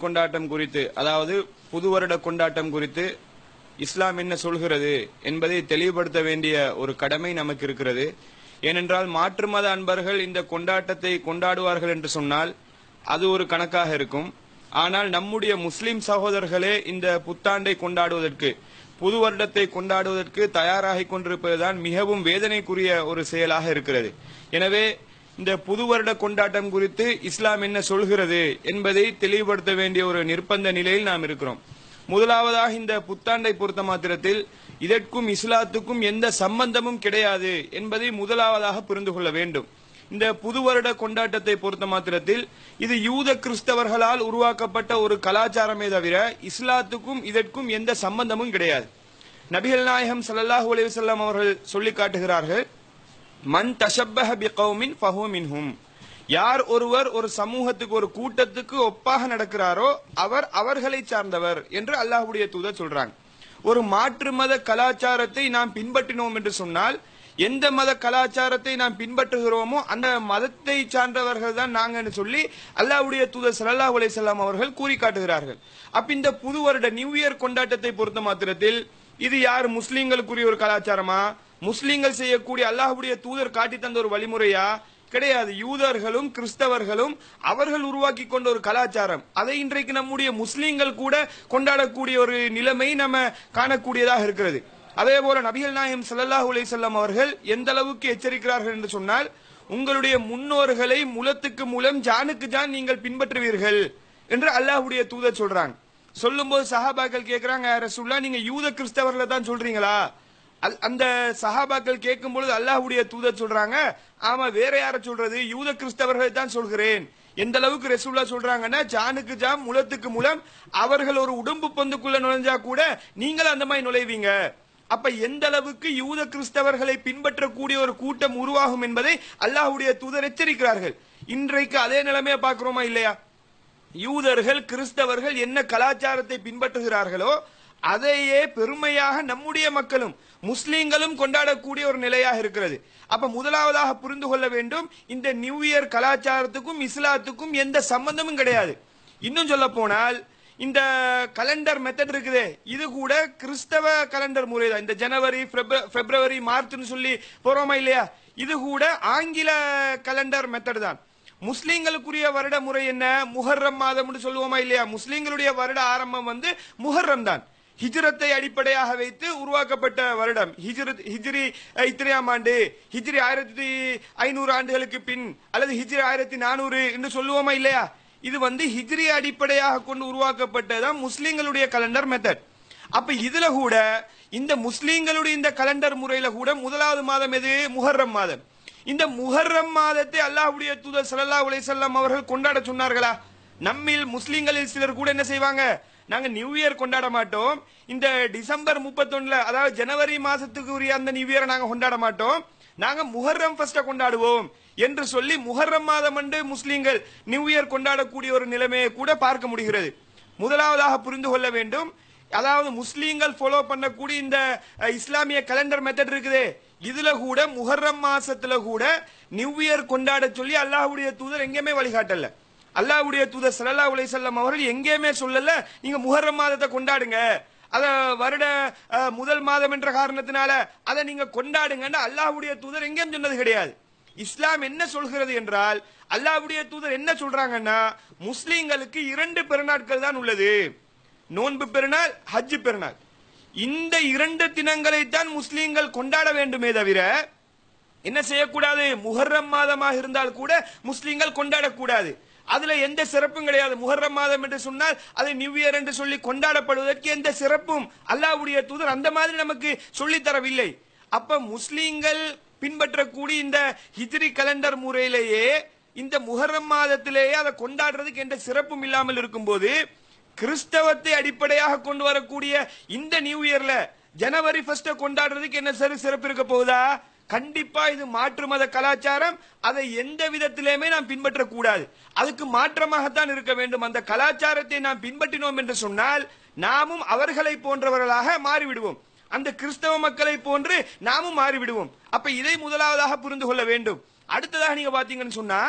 கொண்டாட்டம் குறித்து அதாவது புது வருட கொண்டாட்டம் குறித்து இஸ்லாம் என்ன சொல்கிறது என்பதை தெளிவுபடுத்த வேண்டிய ஒரு கடமை நமக்கு இருக்கிறது. ஏனென்றால் மாற்று மத அன்பர்கள் இந்த கொண்டாட்டத்தை கொண்டாடுவார்கள் என்று சொன்னால் அது ஒரு கணக்காக இருக்கும். ஆனால் நம்முடைய முஸ்லிம் சகோதரர்களே இந்த புத்தாண்டை கொண்டாடுவதற்கு புது வருடத்தை கொண்டாடுவதற்கு தயாராகிக் கொண்டிருப்பதுதான் மிகவும் வேதனைக்குரிய ஒரு செயலாக இருக்கிறது. எனவே இந்த புது வருட கொண்டாட்டம் குறித்து இஸ்லாம் என்ன சொல்கிறது என்பதை தெளிவுபடுத்த வேண்டிய ஒரு நிர்பந்த நிலையில் நாம் இருக்கிறோம். முதலாவதாக இந்த புத்தாண்டை பொறுத்த மாத்திரத்தில் இதற்கும் இஸ்லாத்துக்கும் எந்த சம்பந்தமும் கிடையாது என்பதை முதலாவதாக புரிந்து கொள்ள வேண்டும். இந்த புது வருட கொண்டாட்டத்தை பொறுத்த மாத்திரத்தில் இது யூத கிறிஸ்தவர்களால் உருவாக்கப்பட்ட ஒரு கலாச்சாரமே தவிர இஸ்லாத்துக்கும் இதற்கும் எந்த சம்பந்தமும் கிடையாது. நபிகள் நாயகம் சல்லாஹூ அலைஹி அவர்கள் சொல்லி காட்டுகிறார்கள் மன் தஷப்பஹ பிகௌமின் ஃபஹுவ மின்ஹும். யார் ஒருவர் ஒரு சமூகத்துக்கு ஒரு கூட்டத்துக்கு ஒப்பாக நடக்கிறாரோ அவர் அவர்களை சார்ந்தவர் என்று அல்லாஹுடைய தூதர் சொல்றாங்க. ஒரு மாற்று மத கலாச்சாரத்தை நாம் பின்பற்றினோம் என்று சொன்னால் எந்த மத கலாச்சாரத்தை நாம் பின்பற்றுகிறோமோ அந்த மதத்தை சார்ந்தவர்கள் தான் நாங்கள் சொல்லி அல்லாவுடைய தூதர் ஸல்லல்லாஹு அலிசல்லாம் அவர்கள் கூறி காட்டுகிறார்கள். அப்ப இந்த புது வருட நியூ இயர் கொண்டாட்டத்தை பொறுத்த மாத்திரத்தில் இது யார் முஸ்லீம்களுக்குரிய ஒரு கலாச்சாரமா? முஸ்லீம்கள் செய்யக்கூடிய அல்லாஹுடைய தூதர் காட்டி தந்த ஒரு வழிமுறையா? கிடையாது. யூதர்களும் கிறிஸ்தவர்களும் அவர்கள் உருவாக்கி கொண்ட ஒரு கலாச்சாரம். அதை இன்றைக்கு நம்முடைய முஸ்லீம்கள் கூட கொண்டாடக்கூடிய ஒரு நிலைமை நம்ம காணக்கூடியதாக இருக்கிறது. அதே போல நபிகள் நாயம் சல்லாஹூ அலிசல்லாம் அவர்கள் எந்த அளவுக்கு எச்சரிக்கிறார்கள் என்று சொன்னால் உங்களுடைய முன்னோர்களை முலத்துக்கு மூலம் ஜானுக்கு ஜான் நீங்கள் பின்பற்றுவீர்கள் என்று அல்லாஹுடைய தூதர் சொல்றாங்க சொல்லும்போது சஹாபாக்கள் கேட்கிறாங்க ரசூல்லா நீங்க யூத கிறிஸ்தவர்களை தான் சொல்றீங்களா? அந்த சஹாபாக்கள் கேட்கும் பொழுது அல்லாஹுடைய தூதர் சொல்றாங்க ஆமா வேற யார சொல்றது? யூத கிறிஸ்தவர்களை தான் சொல்கிறேன். எந்த அளவுக்கு ரசூல்லா சொல்றாங்கன்னா ஜானுக்கு ஜாம் முலத்துக்கு முலம் அவர்கள் ஒரு உடம்பு பந்துக்குள்ள நுழைஞ்சா கூட நீங்கள் அந்த மாதிரி நுழைவீங்க. அப்ப எந்த அளவுக்கு யூத கிறிஸ்தவர்களை பின்பற்றக்கூடிய ஒரு கூட்டம் உருவாகும் என்பதை அல்லாஹுடைய தூதர் எச்சரிக்கிறார்கள். இன்றைக்கு அதே நிலைமையை பார்க்கிறோமா இல்லையா? யூதர்கள் கிறிஸ்தவர்கள் என்ன கலாச்சாரத்தை பின்பற்றுகிறார்களோ அதையே பெருமையாக நம்முடைய மக்களும் முஸ்லீம்களும் கொண்டாடக்கூடிய ஒரு நிலையாக இருக்கிறது. அப்ப முதலாவதாக புரிந்து கொள்ள வேண்டும் இந்த நியூ இயர் கலாச்சாரத்துக்கும் இஸ்லாத்துக்கும் எந்த சம்பந்தமும் கிடையாது. இன்னும் சொல்ல போனால் இந்த கலண்டர் மெத்தட் இருக்குதே இது கூட கிறிஸ்தவ கலண்டர் முறை தான். இந்த ஜனவரி பிப்ரவரி மார்ச்னு சொல்லி போறோமா இல்லையா? இது கூட ஆங்கில கலண்டர் மெத்தட் தான். முஸ்லீம்களுக்குரிய வருட முறை என்ன? முஹர்ரம் மாதம்னு சொல்லுவோமா இல்லையா? முஸ்லீம்களுடைய வருட ஆரம்பம் வந்து முஹர்ரம் தான். ஹிஜ்ரத்தை அடிப்படையாக வைத்து உருவாக்கப்பட்ட வருடம். ஹிஜ்ரத் ஹிஜ்ரி அஹ், இத்தனையாம் ஆண்டு. ஹிஜ்ரி ஆயிரத்தி ஐநூறு ஆண்டுகளுக்கு பின் அல்லது ஹிஜ்ரி ஆயிரத்தி நானூறு என்று சொல்லுவோமா இல்லையா? இது வந்து ஹிஜ்ரி அடிப்படையாக கொண்டு உருவாக்கப்பட்டதான் முஸ்லீம்களுடைய கலண்டர் மெத்தட் அப்ப இதுல கூட இந்த முஸ்லீம்களுடைய இந்த கலண்டர் முறையில கூட முதலாவது மாதம் எது? முஹர்ரம் மாதம். இந்த முஹர்ரம் மாதத்தை அல்லாஹ்வுடைய தூதர் சல்லா உலை செல்லம் அவர்கள் கொண்டாட சொன்னார்களா? நம்மில் முஸ்லீம்களில் சிலர் கூட என்ன செய்வாங்க? நாங்க நியூ இயர் கொண்டாட மாட்டோம். இந்த டிசம்பர் முப்பத்தொன்னுல அதாவது ஜனவரி மாசத்துக்கு உரிய அந்த நியூ இயரை நாங்க கொண்டாட மாட்டோம். நாங்க முஹர்ரம் ஃபர்ஸ்ட கொண்டாடுவோம் என்று சொல்லி முஹர்ரம் மாதம் அன்று முஸ்லீம்கள் நியூ இயர் கொண்டாடக்கூடிய ஒரு நிலைமையை கூட பார்க்க முடிகிறது. முதலாவதாக புரிந்து கொள்ள வேண்டும். அதாவது முஸ்லீம்கள் ஃபாலோ பண்ணக்கூடிய இந்த இஸ்லாமிய கலண்டர் மெத்தட் இருக்குது. இதுல கூட முஹர்ரம் மாசத்துல கூட நியூ இயர் கொண்டாட சொல்லி அல்லாஹுடைய தூதர் எங்கேயுமே வழிகாட்டல. அல்லாவுடைய தூதர் சல்லா உலை செல்லம் அவர்கள் எங்கேயுமே சொல்லல. நீங்க முஹர்ரம் மாதத்தை கொண்டாடுங்க. அத வருட முதல் மாதம் என்ற காரணத்தினால அதை நீங்க கொண்டாடுங்கன்னு அல்லாஹ்வுடைய தூதர் எங்கேயும் சொன்னது கிடையாது. இஸ்லாம் என்ன சொல்கிறது என்றால் அல்லாஹ்வுடைய தூதர் என்ன சொல்றாங்கன்னா முஸ்லீம்களுக்கு இரண்டு பெருநாட்கள் தான் உள்ளது. நோன்பு பெருநாள் ஹஜ் பெருநாள். இந்த இரண்டு தினங்களை தான் முஸ்லீம்கள் கொண்டாட வேண்டுமே தவிர என்ன செய்யக்கூடாது? முஹர்ரம் மாதமாக இருந்தால் கூட முஸ்லீம்கள் கொண்டாடக்கூடாது. அதுல எந்த சிறப்பும் கிடையாது. முஹர்ரம் மாதம் என்று சொன்னால் அது நியூ இயர் என்று சொல்லி கொண்டாடப்படுவதற்கு எந்த சிறப்பும் அல்லாவுடைய தூதர் அந்த மாதிரி நமக்கு சொல்லித்தரவில்லை அப்ப முஸ்லீம்கள் பின்பற்றக்கூடிய இந்த ஹிஜ்ரி கலண்டர் முறையிலேயே இந்த முஹர்ரம் மாதத்திலேயே அதை கொண்டாடுறதுக்கு எந்த சிறப்பும் இல்லாமல் இருக்கும்போது கிறிஸ்தவத்தை அடிப்படையாக கொண்டு வரக்கூடிய இந்த நியூ இயர்ல ஜனவரி ஃபர்ஸ்ட கொண்டாடுறதுக்கு என்ன சரி சிறப்பு இருக்க போகுதா? கண்டிப்பா இது மாற்று மத கலாச்சாரம். அதை எந்த விதத்திலேயுமே நாம் பின்பற்றக்கூடாது. அதுக்கு மாற்றமாகத்தான் இருக்க வேண்டும். அந்த கலாச்சாரத்தை நாம் பின்பற்றினோம் என்று சொன்னால் நாமும் அவர்களை போன்றவர்களாக மாறிவிடுவோம். அந்த கிறிஸ்தவ மக்களை போன்று நாமும் மாறிவிடுவோம். அப்ப இதை முதலாவதாக புரிந்து கொள்ள வேண்டும். அடுத்ததாக நீங்க பாத்தீங்கன்னு சொன்னா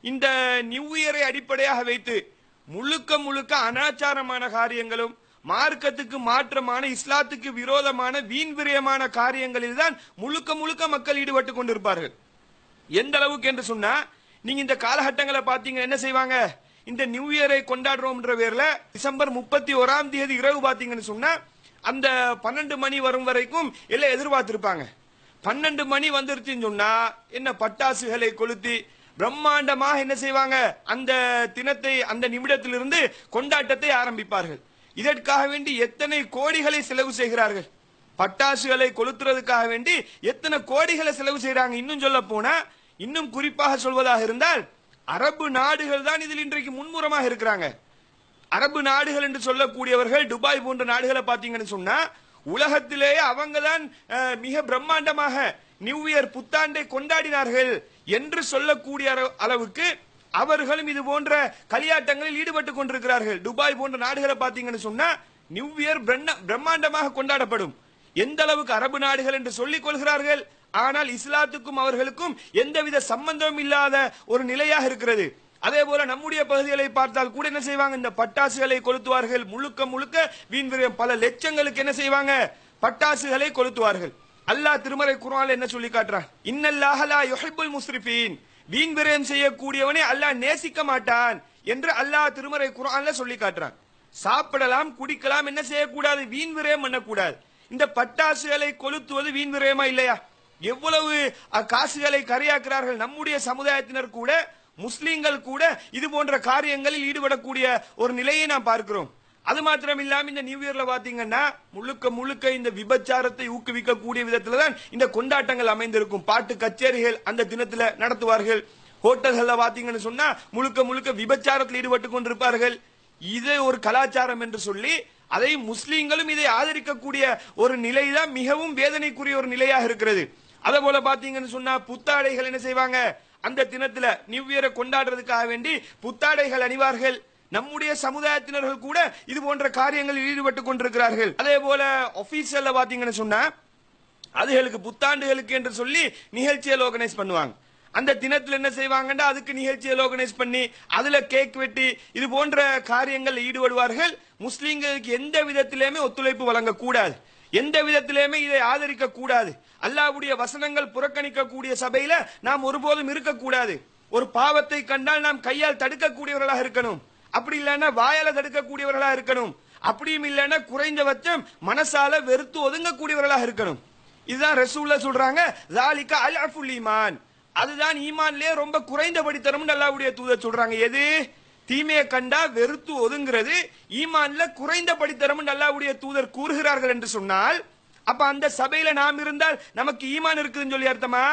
இந்த நியூ இயரை அடிப்படையாக வைத்து முழுக்க முழுக்க அனாச்சாரமான காரியங்களும் மார்க்கத்துக்கு மாற்றமான இஸ்லாத்துக்கு விரோதமான வீண் விரயமான காரியங்களில் தான் முழுக்க முழுக்க மக்கள் ஈடுபட்டு கொண்டிருப்பார்கள். எந்த அளவுக்கு என்று சொன்னா நீங்க இந்த காலகட்டங்களை பாத்தீங்க என்ன செய்வாங்க? இந்த நியூ இயரை கொண்டாடுறோம்ன்ற பேர்ல டிசம்பர் முப்பத்தி ஓராம் தேதி இரவு பாத்தீங்கன்னு சொன்னா அந்த பன்னெண்டு மணி வரும் வரைக்கும் எல்லாம் எதிர்பார்த்திருப்பாங்க. பன்னெண்டு மணி வந்துருச்சுன்னு சொன்னா என்ன பட்டாசுகளை கொளுத்தி பிரம்மாண்டமாக என்ன செய்வாங்க? அந்த தினத்தை அந்த நிமிடத்திலிருந்து கொண்டாட்டத்தை ஆரம்பிப்பார்கள். இதற்காக வேண்டி எத்தனை கோடிகளை செலவு செய்கிறார்கள்? பட்டாசுகளை கொளுத்துறதுக்காக வேண்டி எத்தனை கோடிகளை செலவு செய்கிறாங்க இன்னும் சொல்ல போனா இன்னும் குறிப்பாக சொல்வதாக இருந்தால் அரபு நாடுகள் தான் இதில் இன்றைக்கு முன்முறமாக இருக்கிறாங்க. அரபு நாடுகள் என்று சொல்லக்கூடியவர்கள் துபாய் போன்ற நாடுகளை பார்த்தீங்கன்னு சொன்னா உலகத்திலேயே அவங்க தான் மிக பிரம்மாண்டமாக நியூ இயர் புத்தாண்டை கொண்டாடினார்கள் என்று சொல்லக்கூடிய அளவுக்கு அவர்களும் இது போன்ற களியாட்டங்களில் ஈடுபட்டுக் கொண்டிருக்கிறார்கள். துபாய் போன்ற நாடுகளை பார்த்தீங்கன்னு சொன்னா நியூ இயர் பிரம்மாண்டமாக கொண்டாடப்படும். எந்த அளவுக்கு அரபு நாடுகள் என்று சொல்லிக் கொள்கிறார்கள் ஆனால் இஸ்லாத்துக்கும் அவர்களுக்கும் எந்தவித சம்பந்தமும் இல்லாத ஒரு நிலையாக இருக்கிறது. அதே போல நம்முடைய பகுதிகளை பார்த்தால் கூட என்ன செய்வாங்க? இந்த பட்டாசுகளை கொளுத்துவார்கள். முழுக்க முழுக்க வீண் விரயம். பல லட்சங்களுக்கு என்ன செய்வாங்க? பட்டாசுகளை கொளுத்துவார்கள். அல்லாஹ் திருமறை குரான் என்ன சொல்லி காட்டுறான்? இன்னல்லாஹ லா முஸ்ரிஃபீன். வீண் விரயம் செய்யக்கூடியவனை அல்லாஹ் நேசிக்க மாட்டான் என்று அல்லாஹ் திருமறை குரான்ல சொல்லி காட்டுறான். சாப்பிடலாம் குடிக்கலாம் என்ன செய்யக்கூடாது? வீண் விரயம் பண்ணக்கூடாது. இந்த பட்டாசுகளை கொளுத்துவது வீண் விரயமா இல்லையா? எவ்வளவு காசுகளை கரையாக்குறார்கள் நம்முடைய சமுதாயத்தினர் கூட முஸ்லீம்கள் கூட இது போன்ற காரியங்களில் ஈடுபடக்கூடிய ஒரு நிலையை நாம் பார்க்கிறோம். அது மாத்திரம் இல்லாம இந்த நியூ இயர்ல பாத்தீங்கன்னா முழுக்க முழுக்க இந்த விபச்சாரத்தை ஊக்குவிக்கக்கூடிய விதத்துல தான் இந்த கொண்டாட்டங்கள் அமைந்திருக்கும். பாட்டு கச்சேரிகள் அந்த தினத்துல நடத்துவார்கள். ஹோட்டல்கள்ல பாத்தீங்கன்னு சொன்னா முழுக்க முழுக்க விபச்சாரத்தில் ஈடுபட்டு கொண்டிருப்பார்கள். இது ஒரு கலாச்சாரம் என்று சொல்லி அதை முஸ்லீம்களும் இதை ஆதரிக்கக்கூடிய ஒரு நிலைதான் மிகவும் வேதனைக்குரிய ஒரு நிலையாக இருக்கிறது. அதே போல பாத்தீங்கன்னு சொன்னா புத்தாடைகள் என்ன செய்வாங்க? அந்த தினத்துல நியூ இயரை கொண்டாடுறதுக்காக வேண்டி புத்தாடைகள் அணிவார்கள். நம்முடைய சமுதாயத்தினர்கள் கூட இது போன்ற காரியங்களில் ஈடுபட்டு கொண்டிருக்கிறார்கள். அதே போல ஆபீஸ்ல பாத்தீங்கன்னு சொன்னா அதுகளுக்கு புத்தாண்டுகளுக்கு என்று சொல்லி நிகழ்ச்சியை ஆர்கனைஸ் பண்ணுவாங்க. அந்த தினத்துல என்ன செய்வாங்கன்னா அதுக்கு நிகழ்ச்சியை ஆர்கனைஸ் பண்ணி அதுல கேக் வெட்டி இது போன்ற காரியங்கள் ஈடுபடுவார்கள். முஸ்லீம்களுக்கு எந்த விதத்திலேயுமே ஒத்துழைப்பு வழங்கக்கூடாது. எந்த விதத்திலேயுமே இதை ஆதரிக்க கூடாது அல்லாவுடைய வசனங்கள் புறக்கணிக்க கூடிய சபையில நாம் ஒருபோதும் இருக்கக்கூடாது. ஒரு பாவத்தை கண்டால் நாம் கையால் தடுக்கக்கூடியவர்களாக இருக்கணும். அப்படி இல்லைன்னா வாயால தடுக்கக்கூடியவர்களா இருக்கணும். அப்படியும் இல்லைன்னா குறைந்தபட்சம் மனசால வெறுத்து ஒதுங்கக்கூடியவர்களாக இருக்கணும். இதுதான் ரசூல்ல சொல்றாங்க ஜாலிகா அல் அஃபுல் ஈமான். அதுதான் ஈமான்லயே ரொம்ப குறைந்த படித்தரமும் நல்லா உடைய தூதர் சொல்றாங்க. எது? தீமையை கண்டா வெறுத்து ஒதுங்கிறது. ஈமான்ல நல்லா உடைய தூதர் கூறுகிறார்கள் என்று சொன்னால் அப்ப அந்த சபையில நாம் இருந்தால் நமக்கு ஈமான் இருக்குதுன்னு சொல்லி அர்த்தமா?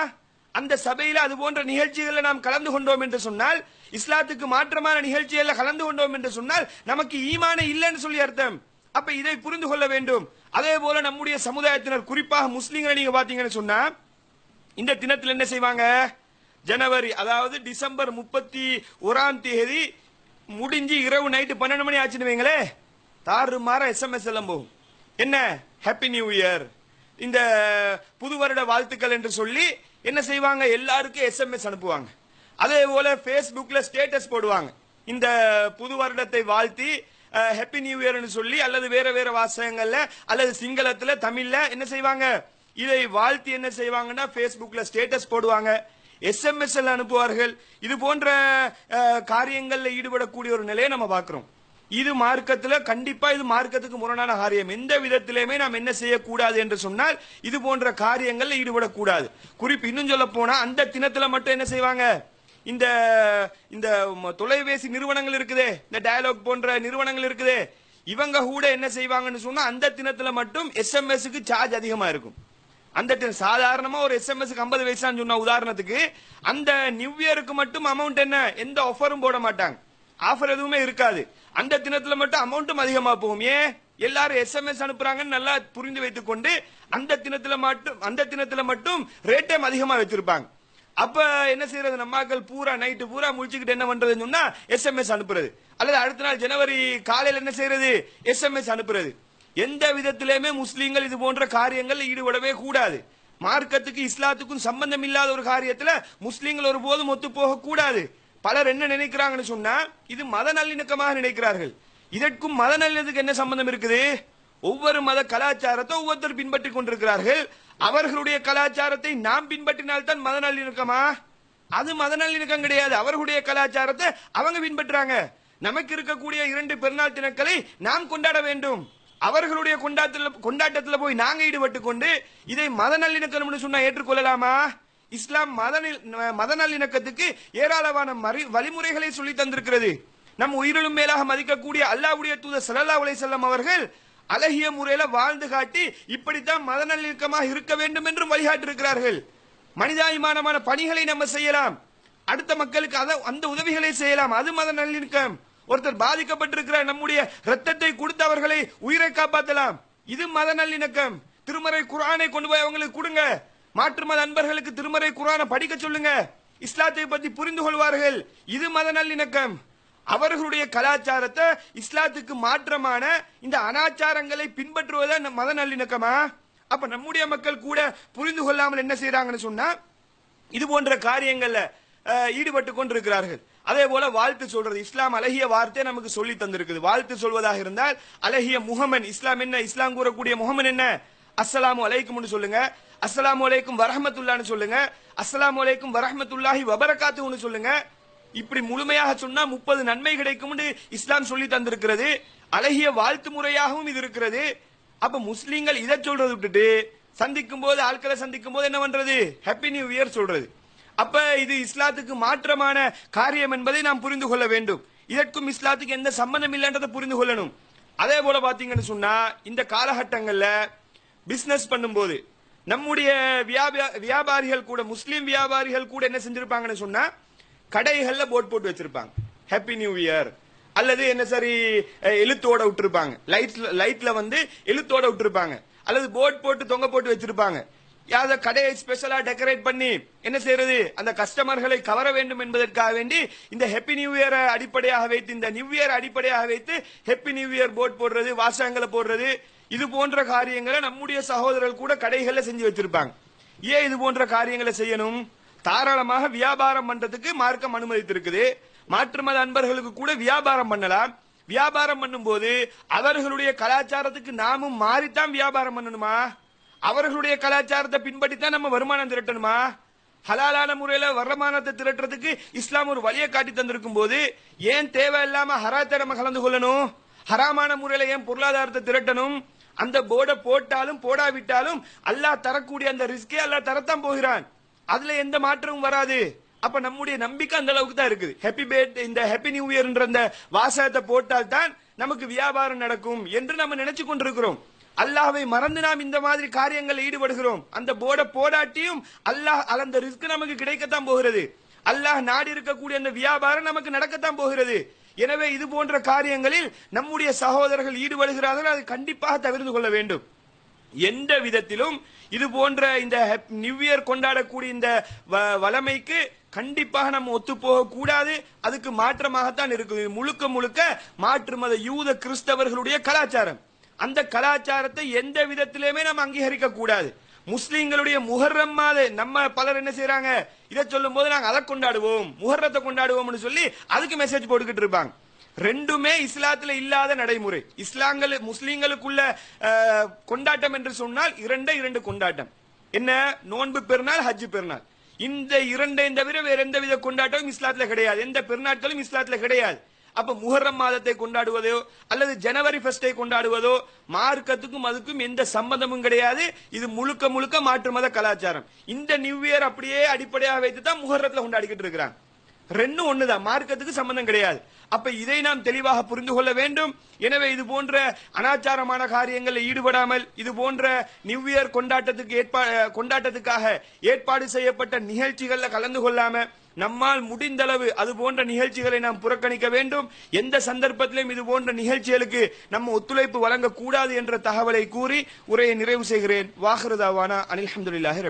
அந்த சபையில அது போன்ற நிகழ்ச்சிகளில் நாம் கலந்து கொண்டோம் என்று சொன்னால் இஸ்லாத்துக்கு மாற்றமான நிகழ்ச்சிகளில் கலந்து கொண்டோம் என்று சொன்னால் நமக்கு ஈமான இல்லைன்னு சொல்லி அர்த்தம். அப்ப இதை புரிந்து கொள்ள வேண்டும். அதே போல நம்முடைய சமுதாயத்தினர் குறிப்பாக முஸ்லீம்களை நீங்க பாத்தீங்கன்னு சொன்னா இந்த தினத்தில் என்ன செய்வாங்க? ஜனவரி அதாவது டிசம்பர் முப்பத்தி ஒராம் தேதி முடிஞ்சு இரவு நைட்டு பன்னெண்டு மணி ஆச்சுன்னு வைங்களே தாறு மாற எஸ்எம்எஸ் எல்லாம் போகும். என்ன? ஹாப்பி நியூ இயர் இந்த புது வருட வாழ்த்துக்கள் என்று சொல்லி என்ன செய்வாங்க? எல்லாருக்கும் எஸ்எம்எஸ் அனுப்புவாங்க. அதே போல ஃபேஸ்புக்கில் ஸ்டேட்டஸ் போடுவாங்க. இந்த புது வருடத்தை வாழ்த்தி ஹாப்பி நியூ இயர்னு சொல்லி அல்லது வேற வேற வாசகங்கள்ல அல்லது சிங்களத்துல தமிழ்ல என்ன செய்வாங்க? இதை வாழ்த்தி என்ன செய்வாங்கன்னா ஃபேஸ்புக்கில் ஸ்டேட்டஸ் போடுவாங்க. எஸ்எம்எஸ் அனுப்புவார்கள். இது போன்ற காரியங்களில் ஈடுபடக்கூடிய ஒரு நிலையை நம்ம பார்க்குறோம். இது மார்க்கத்தில் கண்டிப்பா இது மார்க்கத்துக்கு முரணான காரியம். எந்த விதத்திலுமே நாம் என்ன செய்யக்கூடாது என்று சொன்னால் இது போன்ற காரியங்களில் ஈடுபடக்கூடாது. குறிப்பு இன்னும் சொல்ல போனா அந்த தினத்துல மட்டும் என்ன செய்வாங்க? இந்த இந்த தொலைபேசி நிறுவனங்கள் இருக்குதே இந்த டயலாக் போன்ற நிறுவனங்கள் இருக்குதே இவங்க கூட என்ன செய்வாங்கன்னு சொன்னா அந்த தினத்துல மட்டும் எஸ்எம்எஸ்க்கு சார்ஜ் அதிகமா இருக்கும். அந்த சாதாரணமா ஒரு எஸ்எம்எஸ்க்கு ஐம்பது வயசான்னு சொன்ன உதாரணத்துக்கு அந்த நியூ இயருக்கு மட்டும் அமௌண்ட் என்ன? எந்த ஆஃபரும் போட மாட்டாங்க. ஆஃபர் எதுவுமே இருக்காது. அந்த தினத்துல மட்டும் அமௌண்ட்டும் அதிகமா போகும். ஏன்? எல்லாரும் எஸ்எம்எஸ் அனுப்புறாங்கன்னு நல்லா புரிந்து வைத்துக் கொண்டு அந்த தினத்துல மட்டும் அந்த தினத்துல மட்டும் ரேட்டையும் அதிகமா வச்சிருப்பாங்க. அப்ப என்ன செய்யறது? நம்மாக்கள் பூரா நைட்டு பூரா முடிச்சுக்கிட்டு என்ன பண்றதுன்னு சொன்னா எஸ்எம்எஸ் அனுப்புறது. அல்லது அடுத்த நாள் ஜனவரி காலையில என்ன செய்யறது? எஸ்எம்எஸ் அனுப்புறது. எந்த விதத்திலுமே முஸ்லீம்கள் இது போன்ற காரியங்கள் ஈடுபடவே கூடாது. மார்க்கத்துக்கு இஸ்லாத்துக்கும் சம்பந்தம் இல்லாத ஒரு காரியத்துல முஸ்லீம்கள் ஒருபோதும் ஒத்து போக கூடாது. பலர் என்ன நினைக்கிறாங்கன்னு சொன்னா இது மத நல்லிணக்கமாக நினைக்கிறார்கள். இதற்கும் மத நல்லதுக்கு என்ன சம்பந்தம் இருக்குது? ஒவ்வொரு மத கலாச்சாரத்தை ஒவ்வொருத்தர் பின்பற்றி கொண்டிருக்கிறார்கள். அவர்களுடைய கலாச்சாரத்தை நாம் பின்பற்றினால்தான் மத நல்லிணக்கமா? அது மத நல்லிணக்கம் கிடையாது. அவர்களுடைய கலாச்சாரத்தை அவங்க பின்பற்றுறாங்க. நமக்கு இருக்கக்கூடிய இரண்டு பெருநாள் தினக்களை நாம் கொண்டாட வேண்டும். அவர்களுடைய கொண்டாட்டத்தில் கொண்டாட்டத்தில் போய் நாங்க ஈடுபட்டு கொண்டு இதை மத நல்லிணக்கம்னு சொன்னா ஏற்றுக்கொள்ளலாமா? இஸ்லாம் மத மத நல்லிணக்கத்துக்கு ஏராளமான மறி- வழிமுறைகளை சொல்லி தந்திருக்கிறது. நம் உயிரிலும் மேலாக மதிக்கக்கூடிய அல்லாஹ்வுடைய தூதர் ஸல்லல்லாஹு உலை வஸல்லம் அவர்கள் அழகிய முறையில வாழ்ந்து காட்டி இப்படித்தான் மத நல்லிணக்கமாக இருக்க வேண்டும் என்றும் வழிகாட்டிருக்கிறார்கள் மனிதாபிமானமான பணிகளை நம்ம செய்யலாம். அடுத்த மக்களுக்கு அத அந்த உதவிகளை செய்யலாம். அது மத நல்லிணக்கம் ஒருத்தர் பாதிக்கப்பட்டிருக்கிறார் நம்முடைய ரத்தத்தை கொடுத்து அவர்களை உயிரை காப்பாற்றலாம் இது மத நல்லிணக்கம் திருமறை குரானை கொண்டு போய் அவங்களுக்கு கொடுங்க. மாற்று மத அன்பர்களுக்கு திருமறை குரான படிக்க சொல்லுங்க. இஸ்லாத்தை பத்தி புரிந்து கொள்வார்கள். இது மத நல்லிணக்கம் அவர்களுடைய கலாச்சாரத்தை இஸ்லாத்துக்கு மாற்றமான இந்த அனாச்சாரங்களை பின்பற்றுவதா மத நல்லிணக்கமா அப்ப நம்முடைய மக்கள் கூட புரிந்து கொள்ளாமல் என்ன செய்யறாங்கன்னு சொன்னா இது போன்ற காரியங்கள்ல ஈடுபட்டு கொண்டிருக்கிறார்கள். அதே போல வாழ்த்து சொல்றது. இஸ்லாம் அழகிய வார்த்தை நமக்கு சொல்லி தந்திருக்குது. வாழ்த்து சொல்வதாக இருந்தால் அழகிய முகமன் இஸ்லாம் என்ன? இஸ்லாம் கூறக்கூடிய முகமன் என்ன? அஸ்லாம் அலைக்கும்னு சொல்லுங்க. அஸ்லாம் அலைக்கும் வரஹமத்துல்லான்னு சொல்லுங்க. அஸ்லாம் அலைக்கும் வரஹமத்துல்லாஹி வபரகாத்துன்னு சொல்லுங்க. இப்படி முழுமையாக சொன்னா முப்பது நன்மை கிடைக்கும்னு இஸ்லாம் சொல்லி தந்திருக்கிறது. அழகிய வாழ்த்து முறையாகவும் இது இருக்கிறது. அப்ப முஸ்லீம்கள் இதை சொல்றது விட்டுட்டு சந்திக்கும் போது ஆட்களை சந்திக்கும் போது என்ன பண்றது? ஹாப்பி நியூ இயர் சொல்றது. அப்ப இது இஸ்லாத்துக்கு மாற்றமான காரியம் என்பதை நாம் புரிந்து கொள்ள வேண்டும். இதற்கும் இஸ்லாத்துக்கு எந்த சம்பந்தம் இல்லைன்றதை புரிந்து கொள்ளணும். அதே போல பாத்தீங்கன்னு சொன்னா இந்த காலகட்டங்கள்ல பிசினஸ் பண்ணும்போது நம்முடைய வியாபா- வியாபாரிகள் கூட முஸ்லீம் வியாபாரிகள் கூட என்ன செஞ்சிருப்பாங்கன்னு சொன்னா கடைகள்ல போட் போட்டு வச்சிருப்பாங்க. ஹாப்பி நியூ இயர் அல்லது என்ன சரி எழுத்தோட விட்டுருப்பாங்க. லைட் லைட்ல வந்து எழுத்தோட விட்டுருப்பாங்க. அல்லது போட் போட்டு தொங்க போட்டு வச்சிருப்பாங்க. யாத கடையை ஸ்பெஷலா டெக்கரேட் பண்ணி என்ன செய்யறது அந்த கஸ்டமர்களை கவர வேண்டும் என்பதற்காக வேண்டி இந்த ஹெப்பி நியூ இயர் அடிப்படையாக வைத்து இந்த நியூ இயர் அடிப்படையாக வைத்து ஹெப்பி நியூ இயர் போர்ட் போடுறது வாசகங்களை போடுறது இது போன்ற காரியங்களை நம்முடைய சகோதரர்கள் கூட கடைகள்ல செஞ்சு வச்சிருப்பாங்க. ஏன் இது போன்ற காரியங்களை செய்யணும்? தாராளமாக வியாபாரம் பண்றதுக்கு மார்க்கம் அனுமதித்திருக்குது. மாற்று மத அன்பர்களுக்கு கூட வியாபாரம் பண்ணலாம். வியாபாரம் பண்ணும்போது அவர்களுடைய கலாச்சாரத்துக்கு நாமும் மாறித்தான் வியாபாரம் பண்ணணுமா? அவர்களுடைய கலாச்சாரத்தை பின்பற்றித்தான் நம்ம வருமானம் திரட்டணுமா? ஹலாலான முறையில வருமானத்தை திரட்டுறதுக்கு இஸ்லாம் ஒரு வழியை காட்டி தந்திருக்கும் போது ஏன் தேவையில்லாம ஹராத்தை நம்ம கலந்து கொள்ளணும்? ஹராமான முறையில ஏன் பொருளாதாரத்தை திரட்டணும்? அந்த போர்டை போட்டாலும் போடாவிட்டாலும் அல்லாஹ் தரக்கூடிய அந்த ரிஸ்கே அல்லாஹ் தரத்தான் போகிறான். அதுல எந்த மாற்றமும் வராது. அப்ப நம்முடைய நம்பிக்கை அந்த அளவுக்கு தான் இருக்குது. ஹாப்பி பேட் இந்த ஹாப்பி நியூ இயர்ன்ற அந்த வாசகத்தை போட்டால் தான் நமக்கு வியாபாரம் நடக்கும் என்று நம்ம நினைச்சு கொண்டிருக்கிறோம். அல்லாஹ்வை மறந்து நாம் இந்த மாதிரி காரியங்களில் ஈடுபடுகிறோம். அந்த போர்டை போடாட்டியும் அல்லாஹ் அந்த ரிஸ்க் நமக்கு கிடைக்கத்தான் போகிறது. அல்லாஹ் நாடி இருக்கக்கூடிய அந்த வியாபாரம் நமக்கு நடக்கத்தான் போகிறது. எனவே இது போன்ற காரியங்களில் நம்முடைய சகோதரர்கள் ஈடுபடுகிறார்கள் அது கண்டிப்பாக தவிர்த்து கொள்ள வேண்டும். எந்த விதத்திலும் இது போன்ற இந்த நியூ இயர் கொண்டாடக்கூடிய இந்த வ- வளமைக்கு கண்டிப்பாக நம்ம ஒத்து போக கூடாது. அதுக்கு மாற்றமாகத்தான் இருக்குது. முழுக்க முழுக்க மாற்று மத யூத கிறிஸ்தவர்களுடைய கலாச்சாரம். அந்த கலாச்சாரத்தை எந்த விதத்திலுமே நம்ம அங்கீகரிக்க கூடாது. முஸ்லீம்களுடைய முஹர்ரம் மாத நம்ம பலர் என்ன செய்யறாங்க இதை சொல்லும் போது நாங்க அதை கொண்டாடுவோம் முஹர்ரத்தை கொண்டாடுவோம்னு சொல்லி அதுக்கு மெசேஜ் போட்டுக்கிட்டு இருப்பாங்க. ரெண்டுமே இஸ்லாத்துல இல்லாத நடைமுறை. இஸ்லாங்கள் முஸ்லீம்களுக்குள்ள கொண்டாட்டம் என்று சொன்னால் இரண்டே இரண்டு கொண்டாட்டம். என்ன? நோன்பு பெருநாள் ஹஜ் பெருநாள். இந்த இரண்டையும் தவிர வேற எந்த வித கொண்டாட்டமும் இஸ்லாத்துல கிடையாது. எந்த பெருநாட்களும் இஸ்லாத்துல கிடையாது. அப்ப முஹர்ரம் மாதத்தை கொண்டாடுவதோ அல்லது ஜனவரி ஃபர்ஸ்டை கொண்டாடுவதோ மார்க்கத்துக்கும் அதுக்கும் எந்த சம்பந்தமும் கிடையாது. இது முழுக்க முழுக்க மாற்று மத கலாச்சாரம். இந்த நியூ இயர் அப்படியே அடிப்படையாக வைத்து தான் முகரத்தில் கொண்டாடிக்கிட்டு இருக்கிறாங்க. ரெண்டும் ஒண்ணுதான். மார்க்கத்துக்கு சம்பந்தம் கிடையாது. அப்ப இதை நாம் தெளிவாக புரிந்து கொள்ள வேண்டும். எனவே இது போன்ற அனாச்சாரமான காரியங்களில் ஈடுபடாமல் இது போன்ற நியூ இயர் கொண்டாட்டத்துக்கு ஏற்பா கொண்டாட்டத்துக்காக ஏற்பாடு செய்யப்பட்ட நிகழ்ச்சிகளில் கலந்து கொள்ளாம நம்மால் முடிந்தளவு அது போன்ற நிகழ்ச்சிகளை நாம் புறக்கணிக்க வேண்டும். எந்த சந்தர்ப்பத்திலும் இது போன்ற நிகழ்ச்சிகளுக்கு நம்ம ஒத்துழைப்பு வழங்கக்கூடாது என்ற தகவலை கூறி உரையை நிறைவு செய்கிறேன். வாஹிருதாவானா. அனில் அஹமதுல்லாஹி